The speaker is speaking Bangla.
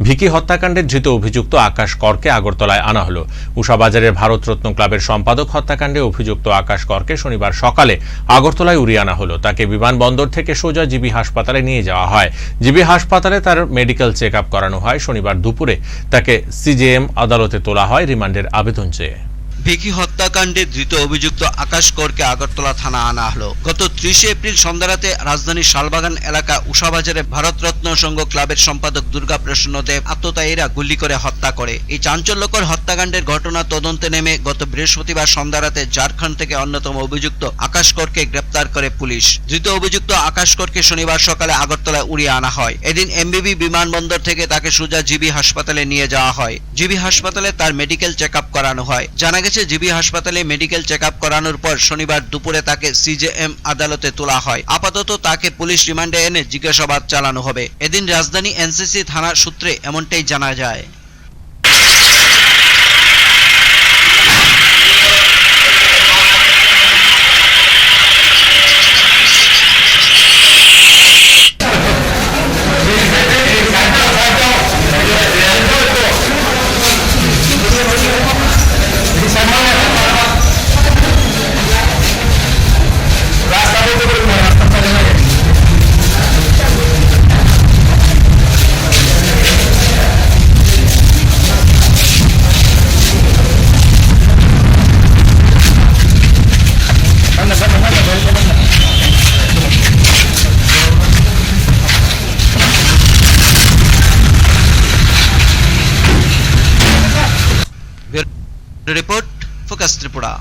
ভিকি হত্যাকাণ্ডের ধৃত অভিযুক্ত আকাশ করকে আগরতলায় আনা হল। উষাবাজারের ভারতরত্ন ক্লাবের সম্পাদক হত্যাকাণ্ডে অভিযুক্ত আকাশ করকে শনিবার সকালে আগরতলায় উড়িয়ে আনা হল। তাকে বিমানবন্দর থেকে সোজা জিবি হাসপাতালে নিয়ে যাওয়া হয়। জিবি হাসপাতালে তার মেডিকেল চেক করানো হয়। শনিবার দুপুরে তাকে সিজেএম আদালতে তোলা হয় রিমান্ডের আবেদন চেয়ে। ভিকি হত্যাকাণ্ডে ধৃত অভিযুক্ত আকাশ করকে আগরতলা থানা আনা হলো। গত ত্রিশে এপ্রিল সন্ধ্যারাতে রাজধানীর শালবাগান এলাকা উষাবাজারে ভারতরত্ন সংঘ ক্লাবের সম্পাদক দুর্গা প্রসন্ন দেব আত্মতায়ীরা গুলি করে হত্যা করে। এই চাঞ্চল্যকর হত্যাকাণ্ডের ঘটনা তদন্তে নেমে গত বৃহস্পতিবার সন্ধ্যারাতে ঝাড়খণ্ড থেকে অন্যতম অভিযুক্ত আকাশ করকে গ্রেপ্তার করে পুলিশ। ধৃত অভিযুক্ত আকাশ করকে শনিবার সকালে আগরতলায় উড়িয়ে আনা হয়। এদিন এমবিবি বিমানবন্দর থেকে তাকে সোজা জিবি হাসপাতালে নিয়ে যাওয়া হয়। জিবি হাসপাতালে তার মেডিকেল চেক করানো হয়। জানা গেছে, জিবি হাসপাতালে মেডিকেল চেক করানোর পর শনিবার দুপুরে তাকে সিজেএম আদালতে তোলা হয়। আপাতত তাকে পুলিশ রিমান্ডে এনে জিজ্ঞাসাবাদ চালানো হবে। এদিন রাজধানী এনসিসি থানা সূত্রে এমনটাই জানা যায়। Report focus Tripura